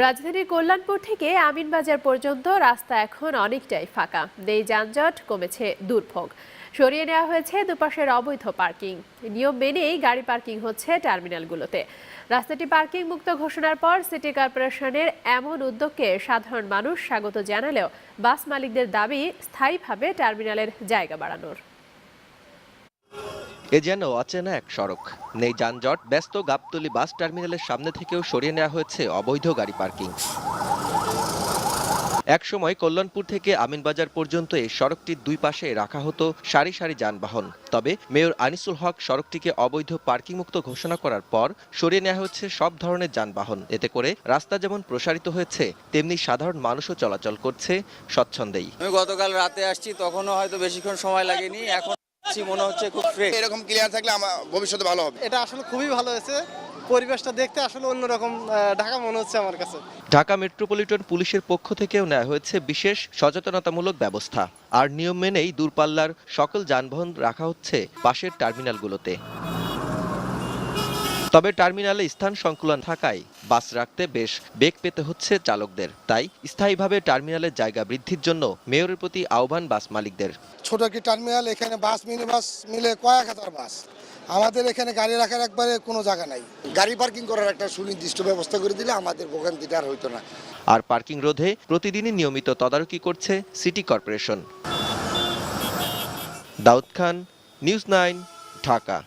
রাজধানীর কল্যাণপুর থেকে আমিনবাজার পর্যন্ত রাস্তা এখন অনেকটাই ফাঁকা। নেই যানজট কমেছে দুর্ভোগ। সরিয়ে নেওয়া হয়েছে দুপাশের অবৈধ পার্কিং। নিয়ম মেনেই গাড়ি পার্কিং হচ্ছে টার্মিনালগুলোতে। রাস্তাটি পার্কিং মুক্ত ঘোষণার পর সিটি কর্পোরেশনের এমন উদ্যোগকে সাধারণ মানুষ স্বাগত জানালেও বাস মালিকদের দাবি স্থায়ীভাবে টার্মিনালের জায়গা বাড়ানোর। এ যেন অচেনা এক সড়ক। নেই যানজট, ব্যস্ত গাবতলি বাস টার্মিনালের সামনে থেকেও সরিয়ে নেওয়া হয়েছে অবৈধ গাড়ি পার্কিং। একসময় কল্যাণপুর থেকে আমিনবাজার পর্যন্ত এই সড়কটির দুই পাশে রাখা হতো সারি সারি যানবাহন। তবে মেয়র আনিসুল হক সড়কটিকে অবৈধ পার্কিং মুক্ত ঘোষণা করার পর সরিয়ে নেওয়া হচ্ছে সব ধরনের যানবাহন। এতে করে রাস্তা যেমন প্রসারিত হয়েছে, তেমনি সাধারণ মানুষও চলাচল করছে স্বচ্ছন্দেই। আমি গতকাল রাতে আসছি, তখনও হয়তো বেশিক্ষণ সময় লাগেনি, এখন আসছি মনে হচ্ছে খুব ফ্রেশ এরকম ক্লিয়ার থাকলে আমার ভবিষ্যতে ভালো হবে। এটা আসলে খুবই ভালো হয়েছে। পরিবেশটা দেখতে আসলে অন্যরকম আহ, ঢাকা মনে হচ্ছে আমার কাছে। ঢাকা মেট্রোপলিটন পুলিশের পক্ষ থেকেও নেওয়া হয়েছে বিশেষ সচেতনতামূলক ব্যবস্থা। আর নিয়ম মেনেই দূরপাল্লার সকল যানবাহন রাখা হচ্ছে পাশের টার্মিনালগুলোতে। তবে টার্মিনালে স্থান সংকুলন থাকায় বাস রাখতে বেশ বেগ পেতে হচ্ছে চালকদের। তাই স্থায়ীভাবে টার্মিনালের জায়গা বৃদ্ধির জন্য মেয়রের প্রতি আহ্বান বাস মালিকদের। ছোট একটি টার্মিনাল এখানে বাস মিনি বাস মিলে কয়েক হাজার বাস। আমাদের এখানে গাড়ি রাখার একবারে কোনো জায়গা নাই। গাড়ি পার্কিং করার একটা সুনির্দিষ্ট ব্যবস্থা করে দিলে আমাদের ভোগান্তিটা আর হইতো না। আর পার্কিং রোধে প্রতিদিনই নিয়মিত তদারকি করছে city corporation. Daud Khan news nine Dhaka.